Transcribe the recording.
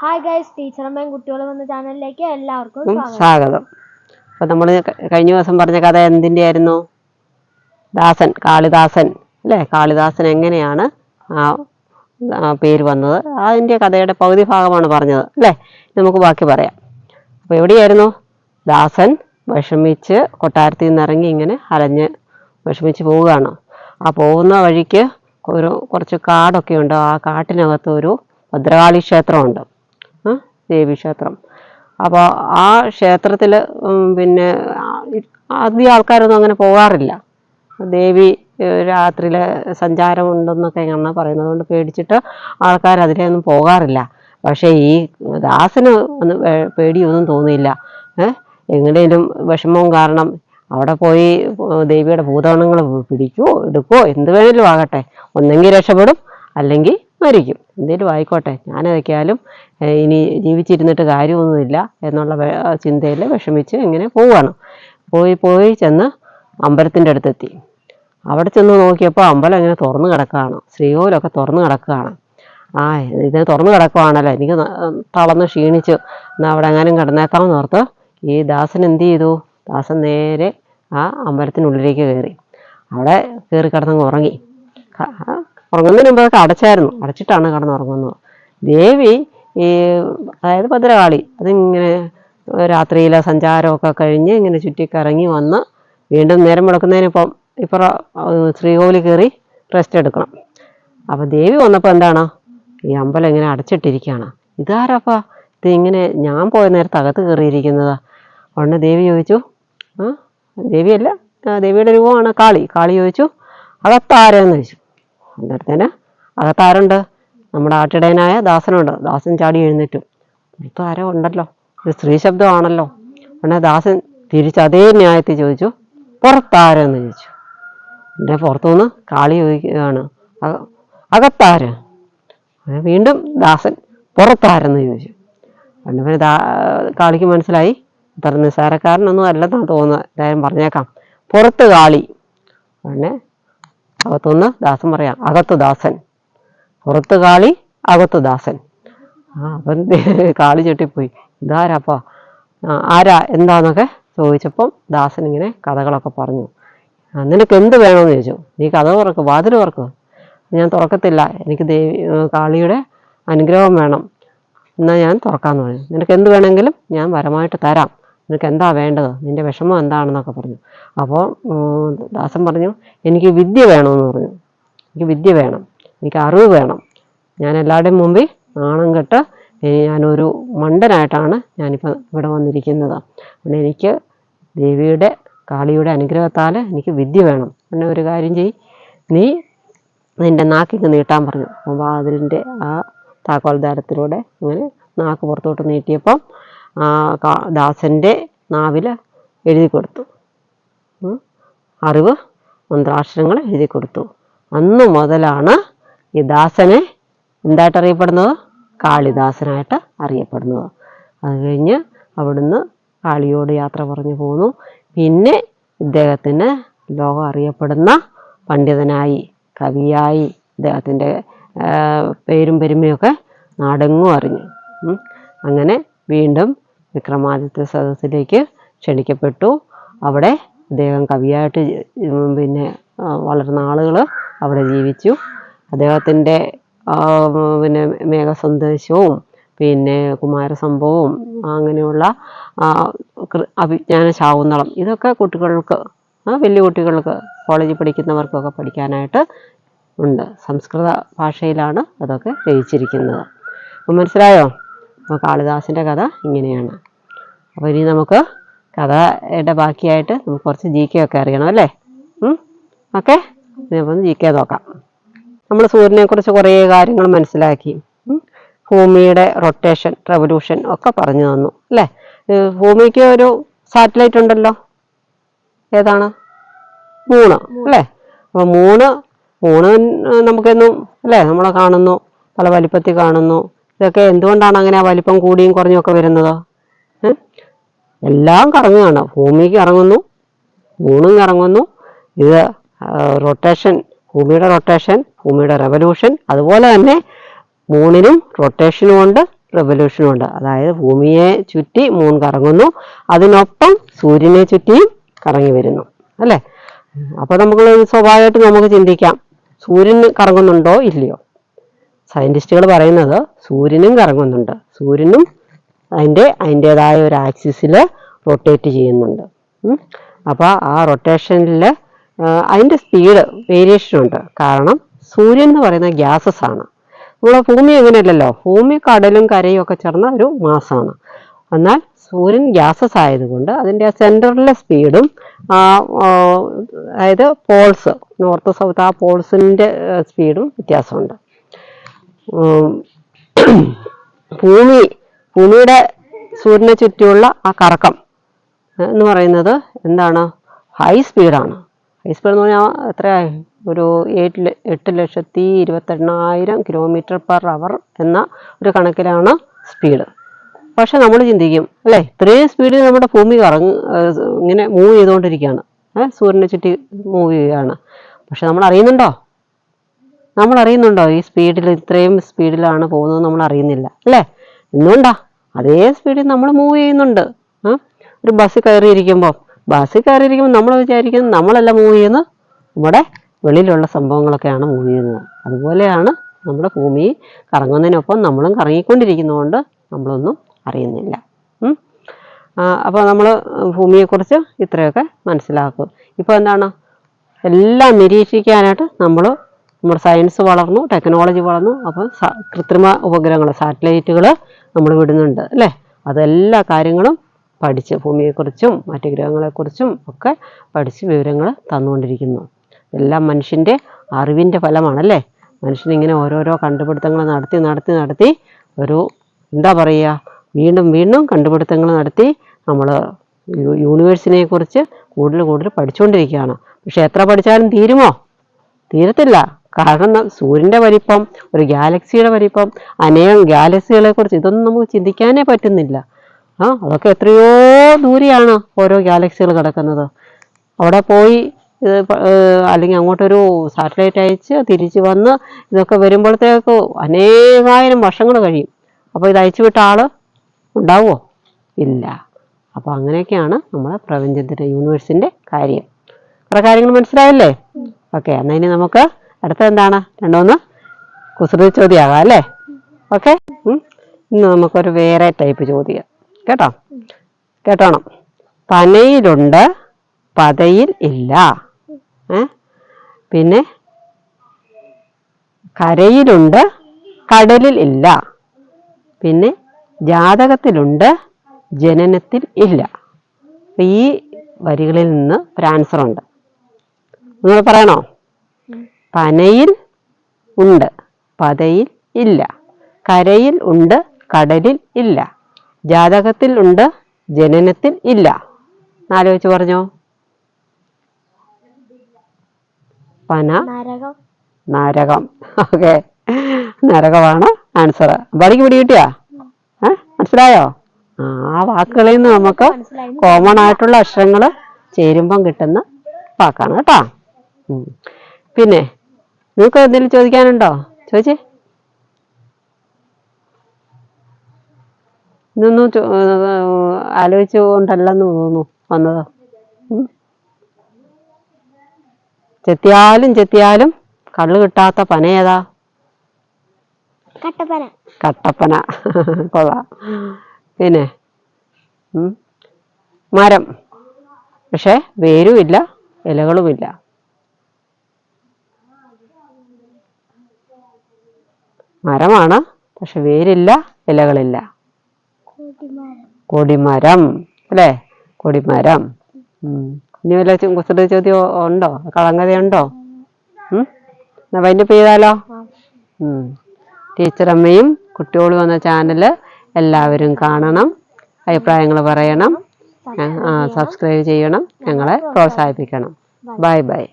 Hi guys ടീച്ചറമ്മയും കുട്ടികളും എന്ന ചാനലിലേക്ക് എല്ലാവർക്കും സ്വാഗതം. അപ്പൊ നമ്മൾ കഴിഞ്ഞ ദിവസം പറഞ്ഞ കഥ എന്തിന്റെ ആയിരുന്നു ദാസൻ കാളിദാസൻ അല്ലേ? കാളിദാസൻ എങ്ങനെയാണ് ആ പേര് വന്നത്? അതിന്റെ കഥയുടെ പകുതി ഭാഗമാണ് പറഞ്ഞത് അല്ലേ? നമുക്ക് ബാക്കി പറയാം. അപ്പൊ എവിടെയായിരുന്നു? ദാസൻ വിഷമിച്ച് കൊട്ടാരത്തിൽ നിന്ന് ഇറങ്ങി ഇങ്ങനെ അലഞ്ഞ് വിഷമിച്ച് പോവുകയാണ്. ആ പോകുന്ന വഴിക്ക് ഒരു കുറച്ച് കാടൊക്കെ ഉണ്ട്. ആ കാട്ടിനകത്ത് ഒരു ഭദ്രകാളി ക്ഷേത്രമുണ്ട്. ദേവീക്ഷേത്രം. അപ്പോൾ ആ ക്ഷേത്രത്തിൽ പിന്നെ അധികം ആൾക്കാരൊന്നും അങ്ങനെ പോകാറില്ല. ദേവി രാത്രിയിലെ സഞ്ചാരമുണ്ടെന്നൊക്കെ ഇങ്ങനെ പറയുന്നത് കൊണ്ട് പേടിച്ചിട്ട് ആൾക്കാർ അതിലൊന്നും പോകാറില്ല. പക്ഷേ ഈ ദാസന് ഒന്ന് പേടിയൊന്നും തോന്നിയില്ല. ഏഹ് എങ്ങനെയും വിഷമവും കാരണം അവിടെ പോയി ദേവിയുടെ ഭൂതഗണങ്ങൾ പിടിക്കുവോ എടുക്കുവോ എന്ത് വേണേലും ആകട്ടെ. ഒന്നെങ്കിൽ രക്ഷപ്പെടും അല്ലെങ്കിൽ മരിക്കും എന്തേലും ആയിക്കോട്ടെ. ഞാനതൊക്കെയാലും ഇനി ജീവിച്ചിരുന്നിട്ട് കാര്യമൊന്നുമില്ല എന്നുള്ള ചിന്തയിൽ വിഷമിച്ച് ഇങ്ങനെ പോവുകയാണ് പോയി പോയി ചെന്ന് അമ്പലത്തിന്റെ അടുത്തെത്തി. അവിടെ ചെന്ന് നോക്കിയപ്പോൾ അമ്പലം ഇങ്ങനെ തുറന്നു കിടക്കുകയാണ്. ശ്രീകോവിലൊക്കെ തുറന്നു കിടക്കുകയാണ്. ആ ഇതിനെ തുറന്നു കിടക്കുവാണല്ലോ. എനിക്ക് തളർന്ന് ക്ഷീണിച്ച് എന്നാൽ അവിടെ എങ്ങാനും കിടന്നേക്കാമെന്ന് ഓർത്ത് ഈ ദാസൻ എന്ത് ചെയ്തു? ദാസൻ നേരെ ആ അമ്പലത്തിനുള്ളിലേക്ക് കയറി. അവിടെ കയറി കിടന്നങ്ങ് ഉറങ്ങി. ഉറങ്ങുന്നതിന് മുമ്പൊക്കെ അടച്ചായിരുന്നു. അടച്ചിട്ടാണ് കിടന്നുറങ്ങുന്നത് ദേവി ഈ അതായത് ഭദ്രകാളി അതിങ്ങനെ രാത്രിയിലെ സഞ്ചാരമൊക്കെ കഴിഞ്ഞ് ഇങ്ങനെ ചുറ്റിക്കറങ്ങി വന്ന് വീണ്ടും നേരം മുടക്കുന്നതിനിപ്പം ഇപ്പം ശ്രീകോവിൽ കയറി റെസ്റ്റ് എടുക്കണം. അപ്പം ദേവി വന്നപ്പോൾ എന്താണ്? ഈ അമ്പലം ഇങ്ങനെ അടച്ചിട്ടിരിക്കുകയാണ്. ഇതാരപ്പാ? ഇത് ഇങ്ങനെ ഞാൻ പോയ നേരത്ത് അകത്ത് കയറിയിരിക്കുന്നത്. ഉടനെ ദേവി ചോദിച്ചു ആ ദേവിയല്ല ദേവിയുടെ രൂപമാണ് കാളി. കാളി ചോദിച്ചു അകത്താരെന്ന് ചോദിച്ചു. അന്നേരത്തേന് അകത്താരുണ്ട് നമ്മുടെ ആട്ടിടയനായ ദാസനുണ്ട്. ദാസൻ ചാടി എഴുന്നേറ്റു. ഇപ്പം ആരോ ഉണ്ടല്ലോ. ഇത് സ്ത്രീ ശബ്ദമാണല്ലോ. ഉടനെ ദാസൻ തിരിച്ച് അതേ ന്യായത്തിൽ ചോദിച്ചു. പുറത്താരെന്ന് ചോദിച്ചു. എന്റെ പുറത്തുനിന്ന് കാളി ചോദിക്കുകയാണ്. "അക- അകത്താര്? വീണ്ടും ദാസൻ പുറത്താരെന്ന് ചോദിച്ചു. പണ്ട് പിന്നെ ദാ കാളിക്ക് മനസ്സിലായി. അത്ര നിസ്സാരക്കാരനൊന്നും അല്ലെന്നാണ് തോന്നുന്നത്. എന്തായാലും പറഞ്ഞേക്കാം. പുറത്ത് കാളി. പിന്നെ അകത്തുനിന്ന് ദാസൻ പറയാം അകത്ത് ദാസൻ. പുറത്ത് കാളി അകത്ത് ദാസൻ. ആ അപ്പം കാളി ചെട്ടിപ്പോയി. ഇതാരാപ്പാ? ആരാ? എന്താന്നൊക്കെ ചോദിച്ചപ്പം ദാസൻ ഇങ്ങനെ കഥകളൊക്കെ പറഞ്ഞു. "ആ, നിനക്ക് എന്ത് വേണമെന്ന് ചോദിച്ചു. നീ കഥ തുറക്കും വാതിൽ തുറക്കും. ഞാൻ തുറക്കത്തില്ല. എനിക്ക് ദേവി കാളിയുടെ അനുഗ്രഹം വേണം. എന്നാൽ ഞാൻ തുറക്കാമെന്ന് പറഞ്ഞു. നിനക്ക് എന്ത് വേണമെങ്കിലും ഞാൻ വരമായിട്ട് തരാം. നിനക്ക് എന്താ വേണ്ടത്? നിന്റെ വിഷമം എന്താണെന്നൊക്കെ പറഞ്ഞു. അപ്പോൾ ദാസൻ പറഞ്ഞു എനിക്ക് വിദ്യ വേണമെന്ന് പറഞ്ഞു. എനിക്ക് വിദ്യ വേണം. എനിക്ക് അറിവ് വേണം. ഞാൻ എല്ലാവരുടെയും മുമ്പിൽ നാണം കെട്ട് ഞാനൊരു മണ്ടനായിട്ടാണ് ഞാനിപ്പോൾ ഇവിടെ വന്നിരിക്കുന്നത്. അതുകൊണ്ട് എനിക്ക് ദേവിയുടെ കാളിയുടെ അനുഗ്രഹത്താൽ എനിക്ക് വിദ്യ വേണം. പിന്നെ ഒരു കാര്യം ചെയ് നീ നിന്റെ നാക്കിങ്ങ് നീട്ടാൻ പറഞ്ഞു. അപ്പോൾ അതിന്റെ ആ താക്കോൽദാരത്തിലൂടെ ഇങ്ങനെ നാക്ക് പുറത്തോട്ട് നീട്ടിയപ്പം ദാസന്റെ നാവിൽ എഴുതി കൊടുത്തു. അറിവ് മന്ത്രാക്ഷരങ്ങൾ എഴുതി കൊടുത്തു. അന്ന് മുതലാണ് ഈ ദാസനെ എന്തായിട്ട് അറിയപ്പെടുന്നത് കാളിദാസനായിട്ട് അറിയപ്പെടുന്നത്. അത് കഴിഞ്ഞ് അവിടുന്ന് കാളിയോട് യാത്ര പറഞ്ഞു പോന്നു. പിന്നെ ഇദ്ദേഹത്തിന് ലോകം അറിയപ്പെടുന്ന പണ്ഡിതനായി കവിയായി ഇദ്ദേഹത്തിന്റെ പേരും പെരുമയൊക്കെ നാടെങ്ങും അറിഞ്ഞു. അങ്ങനെ വീണ്ടും വിക്രമാദിത്യ സദസ്സിലേക്ക് ക്ഷണിക്കപ്പെട്ടു. അവിടെ അദ്ദേഹം കവിയായിട്ട് പിന്നെ വളരെ ആളുകൾ അവിടെ ജീവിച്ചു. അദ്ദേഹത്തിന്റെ പിന്നെ മേഘസന്ദേശവും പിന്നെ കുമാരസംഭവവും അങ്ങനെയുള്ള അഭിജ്ഞാന ശാകുന്തളം ഇതൊക്കെ കുട്ടികൾക്ക് വലിയ കുട്ടികൾക്ക് കോളേജിൽ പഠിക്കുന്നവർക്കൊക്കെ പഠിക്കാനായിട്ട് ഉണ്ട്. സംസ്കൃത ഭാഷയിലാണ് അതൊക്കെ രചിച്ചിരിക്കുന്നത്. മനസ്സിലായോ? അപ്പോൾ കാളിദാസന്റെ കഥ ഇങ്ങനെയാണ്. അപ്പോൾ ഇനി നമുക്ക് കഥയുടെ ബാക്കിയായിട്ട് നമുക്ക് കുറച്ച് ജി കെ ഒക്കെ അറിയണം അല്ലേ? ഓക്കെ? ഇപ്പം ജി കെ നോക്കാം. നമ്മൾ സൂര്യനെക്കുറിച്ച് കുറേ കാര്യങ്ങൾ മനസ്സിലാക്കി. ഭൂമിയുടെ റൊട്ടേഷൻ റെവല്യൂഷൻ ഒക്കെ പറഞ്ഞു തന്നു. അല്ലേ? ഭൂമിക്ക് ഒരു സാറ്റലൈറ്റ് ഉണ്ടല്ലോ? ഏതാണ്? മൂണ്. അല്ലേ? അപ്പോൾ മൂണ് മൂണ് നമുക്കെന്നും അല്ലേ? നമ്മളെ കാണുന്നു. പല വലിപ്പത്തിൽ കാണുന്നു. ഇതൊക്കെ എന്തുകൊണ്ടാണ് അങ്ങനെ വലിപ്പം കൂടിയും കുറഞ്ഞും ഒക്കെ വരുന്നത്? എല്ലാം കറങ്ങുകയാണ്. ഭൂമിക്ക് ഇറങ്ങുന്നു മൂണും ഇറങ്ങുന്നു. ഇത് റൊട്ടേഷൻ ഭൂമിയുടെ റൊട്ടേഷൻ ഭൂമിയുടെ റെവല്യൂഷൻ അതുപോലെ തന്നെ മൂണിനും റൊട്ടേഷനും ഉണ്ട് റെവല്യൂഷനും ഉണ്ട്. അതായത് ഭൂമിയെ ചുറ്റി മൂൺ കറങ്ങുന്നു. അതിനൊപ്പം സൂര്യനെ ചുറ്റിയും കറങ്ങി വരുന്നു. അല്ലേ? അപ്പൊ നമുക്ക് സ്വാഭാവികമായിട്ട് നമുക്ക് ചിന്തിക്കാം. സൂര്യൻ കറങ്ങുന്നുണ്ടോ ഇല്ലയോ? സയന്റിസ്റ്റുകൾ പറയുന്നത് സൂര്യനും കറങ്ങുന്നുണ്ട്. സൂര്യനും അതിന്റെ അതിന്റെതായ ഒരു ആക്സിസിൽ റൊട്ടേറ്റ് ചെയ്യുന്നുണ്ട്. അപ്പോൾ ആ റൊട്ടേഷനിൽ അതിന്റെ സ്പീഡ് വേരിയേഷൻ ഉണ്ട്. കാരണം സൂര്യൻ എന്ന് പറയുന്ന ഗ്യാസസ് ആണ്. നമ്മളെ ഭൂമി അങ്ങനെയല്ലല്ലോ ഭൂമി കടലും കരയും ഒക്കെ ചേർന്ന ഒരു മാസമാണ് എന്നാൽ സൂര്യൻ ഗ്യാസസ് ആയതുകൊണ്ട് അതിന്റെ ആ സെന്ററിലെ സ്പീഡും അതായത് പോൾസ് നോർത്ത് സൗത്ത് ആ പോൾസിന്റെ സ്പീഡും വ്യത്യാസമുണ്ട്. ഭൂമി ഭൂമിയുടെ സൂര്യനെ ചുറ്റിയുള്ള ആ കറക്കം എന്ന് പറയുന്നത് എന്താണ്? ഹൈ സ്പീഡാണ് ഹൈ സ്പീഡ് എന്ന് പറഞ്ഞാൽ എത്ര ഒരു ല- എട്ട് ലക്ഷത്തി ഇരുപത്തെണ്ണായിരം കിലോമീറ്റർ പെർ അവർ എന്ന ഒരു കണക്കിലാണ് സ്പീഡ് പക്ഷെ നമ്മൾ ചിന്തിക്കും അല്ലേ? ഇത്രയും സ്പീഡിൽ നമ്മുടെ ഭൂമി കറങ്ങ് ഇങ്ങനെ മൂവ് ചെയ്തുകൊണ്ടിരിക്കുകയാണ്. സൂര്യനെ ചുറ്റി മൂവ് ചെയ്യുകയാണ്. പക്ഷെ നമ്മൾ അറിയുന്നുണ്ടോ? നമ്മൾ അറിയുന്നുണ്ടോ ഈ സ്പീഡിൽ ഇത്രയും സ്പീഡിലാണ് പോകുന്നത് നമ്മൾ അറിയുന്നില്ല അല്ലേ? എന്തുകൊണ്ടാ അതേ സ്പീഡിൽ നമ്മൾ മൂവ് ചെയ്യുന്നുണ്ട്? ഒരു ബസ്സിൽ കയറിയിരിക്കുമ്പോൾ ബസ്സിൽ കയറിയിരിക്കുമ്പോൾ നമ്മൾ വിചാരിക്കുന്നത് നമ്മളല്ല മൂവ് ചെയ്യുന്നത്. നമ്മുടെ വെളിയിലുള്ള സംഭവങ്ങളൊക്കെയാണ് മൂവ് ചെയ്യുന്നത്. അതുപോലെയാണ് നമ്മുടെ ഭൂമി കറങ്ങുന്നതിനൊപ്പം നമ്മളും കറങ്ങിക്കൊണ്ടിരിക്കുന്നതുകൊണ്ട് നമ്മളൊന്നും അറിയുന്നില്ല. അപ്പോൾ നമ്മൾ ഭൂമിയെക്കുറിച്ച് ഇത്രയൊക്കെ മനസ്സിലാക്കും. ഇപ്പോൾ എന്താണ്? എല്ലാം നിരീക്ഷിക്കാനായിട്ട് നമ്മൾ നമ്മുടെ സയൻസ് വളർന്നു ടെക്നോളജി വളർന്നു അപ്പോൾ കൃത്രിമ ഉപഗ്രഹങ്ങൾ സാറ്റലൈറ്റുകൾ നമ്മൾ വിടുന്നുണ്ട് അല്ലേ? അതെല്ലാ കാര്യങ്ങളും പഠിച്ച് ഭൂമിയെക്കുറിച്ചും മറ്റു ഗ്രഹങ്ങളെക്കുറിച്ചും ഒക്കെ പഠിച്ച് വിവരങ്ങൾ തന്നുകൊണ്ടിരിക്കുന്നു. എല്ലാം മനുഷ്യന്റെ അറിവിന്റെ ഫലമാണല്ലേ? മനുഷ്യനിങ്ങനെ ഓരോരോ കണ്ടുപിടുത്തങ്ങൾ നടത്തി നടത്തി നടത്തി ഒരു എന്താ പറയുക വീണ്ടും വീണ്ടും കണ്ടുപിടുത്തങ്ങൾ നടത്തി നമ്മൾ യൂണിവേഴ്സിനെ കുറിച്ച് കൂടുതൽ കൂടുതൽ പഠിച്ചുകൊണ്ടിരിക്കുകയാണ്. പക്ഷെ എത്ര പഠിച്ചാലും തീരുമോ? തീരത്തില്ല. കാരണം സൂര്യന്റെ വലിപ്പം ഒരു ഗാലക്സിയുടെ വലിപ്പം അനേകം ഗാലക്സികളെ കുറിച്ച് ഇതൊന്നും നമുക്ക് ചിന്തിക്കാനേ പറ്റുന്നില്ല. ആ അതൊക്കെ എത്രയോ ദൂരെയാണ് ഓരോ ഗാലക്സികൾ കിടക്കുന്നത്. അവിടെ പോയി ഇത് അല്ലെങ്കിൽ അങ്ങോട്ടൊരു സാറ്റലൈറ്റ് അയച്ച് തിരിച്ച് വന്ന് ഇതൊക്കെ വരുമ്പോഴത്തേക്ക് അനേകായിരം വർഷങ്ങൾ കഴിയും. അപ്പോൾ ഇത് അയച്ചു വിട്ട ആൾ ഉണ്ടാവുമോ ഇല്ല. അപ്പോൾ അങ്ങനെയൊക്കെയാണ് നമ്മുടെ പ്രപഞ്ചത്തിന്റെ യൂണിവേഴ്സിന്റെ കാര്യം. കുറേ കാര്യങ്ങൾ മനസ്സിലായല്ലേ? ഓക്കെ എന്നാൽ ഇനി നമുക്ക് അടുത്ത എന്താണ് രണ്ടോന്ന് കുസൃതി ചോദ്യമാകാം അല്ലേ? ഓക്കെ. ഇന്ന് നമുക്കൊരു വേറെ ടൈപ്പ് ചോദ്യം. കേട്ടോ? കേട്ടോണം. പനയിലുണ്ട് പതയിൽ ഇല്ല. ഏ? പിന്നെ കരയിലുണ്ട് കടലിൽ ഇല്ല. പിന്നെ ജാതകത്തിലുണ്ട് ജനനത്തിൽ ഇല്ല. ഈ വരികളിൽ നിന്ന് ഒരു ആൻസർ ഉണ്ട്. നിങ്ങൾ പറയണോ? പനയിൽ ഉണ്ട് പതയിൽ ഇല്ല. കരയിൽ ഉണ്ട് കടലിൽ ഇല്ല. ജാതകത്തിൽ ഉണ്ട് ജനനത്തിൽ ഇല്ല. ആലോചിച്ച് പറഞ്ഞോ. പന നരകം. ഓക്കെ. നരകമാണ് ആൻസർ അമ്പാടിക്ക് പിടി കിട്ടിയാ ഏ? മനസ്സിലായോ? ആ ആ വാക്കുകളിൽ നിന്ന് നമുക്ക് കോമൺ ആയിട്ടുള്ള അക്ഷരങ്ങൾ ചേരുമ്പം കിട്ടുന്ന വാക്കാണ് കേട്ടോ. പിന്നെ നിങ്ങൾക്ക് എന്തെങ്കിലും ചോദിക്കാനുണ്ടോ? ചോദിച്ചേ. ഇതൊന്നും ആലോചിച്ചു ആലോചിച്ചുകൊണ്ടല്ലെന്ന് തോന്നുന്നു വന്നത്. ചെത്തിയാലും ചെത്തിയാലും കള്ള് കിട്ടാത്ത പന ഏതാ? കട്ടപ്പന. കട്ടപ്പന. കൊള്ളാം. പിന്നെ. മരം. പക്ഷെ വേരുമില്ല ഇലകളുമില്ല. മരമാണ്. പക്ഷെ വേരില്ല ഇലകളില്ല. കൊടിമരം അല്ലേ? കൊടിമരം. ഇനി വല്ല കുസൃത ചോദ്യം ഉണ്ടോ? കളങ്കതയുണ്ടോ? ഉണ്ടോ എന്നാ വൈൻഡപ്പ് ചെയ്താലോ. ടീച്ചറമ്മയും കുട്ടികളും എന്ന ചാനൽ എല്ലാവരും കാണണം അഭിപ്രായങ്ങൾ പറയണം സബ്സ്ക്രൈബ് ചെയ്യണം ഞങ്ങളെ പ്രോത്സാഹിപ്പിക്കണം. Bye bye.